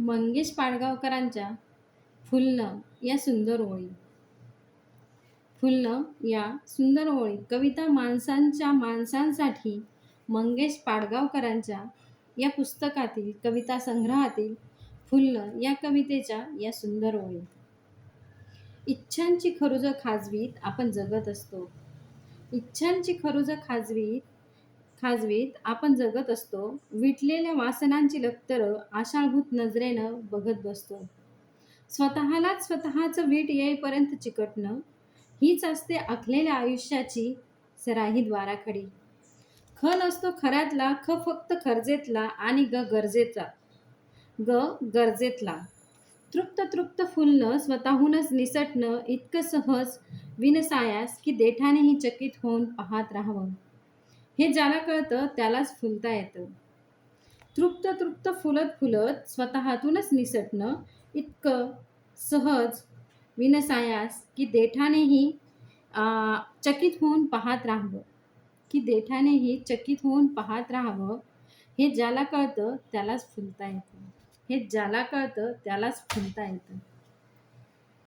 मंगेश पाडगावकरांच्या फुलणं या सुंदर ओळी. फुलणं या सुंदर ओळी. कविता माणसांच्या माणसांसाठी मंगेश पाडगावकरांच्या या पुस्तकातील कविता संग्रहातील फुलणं या कवितेच्या या सुंदर ओळी. इच्छांची खरुज खाजवीत आपण जगत असतो. इच्छांची खरुज खाजवीत खाजवीत आपण जगत असतो विटलेल्या वासनांची लक्तरं आशाभूत नजरेनं बघत बसतो. स्वतःलाच स्वतःचं वीट येईपर्यंत चिकटणं हीच असते आखलेल्या आयुष्याची सराही द्वाराखडी. ख नसतो खऱ्यातला ख फक्त खर्जेतला आणि ग गरजेचा. ग गरजेतला. तृप्त तृप्त फुलणं स्वतःहूनच निसटणं इतकं सहज विनसायास की देठानेही चकित होऊन पाहत राहावं. हे ज्याला कळतं त्यालाच फुलता येतं. तृप्त तृप्त फुलत फुलत स्वतःतूनच निसटणं इतकं सहज विनसायास की देठानेही चकित होऊन पाहत राहावं. की देठानेही चकित होऊन पाहत राहावं हे ज्याला कळतं त्यालाच फुलता येतं. हे ज्याला कळतं त्यालाच फुलता येतं.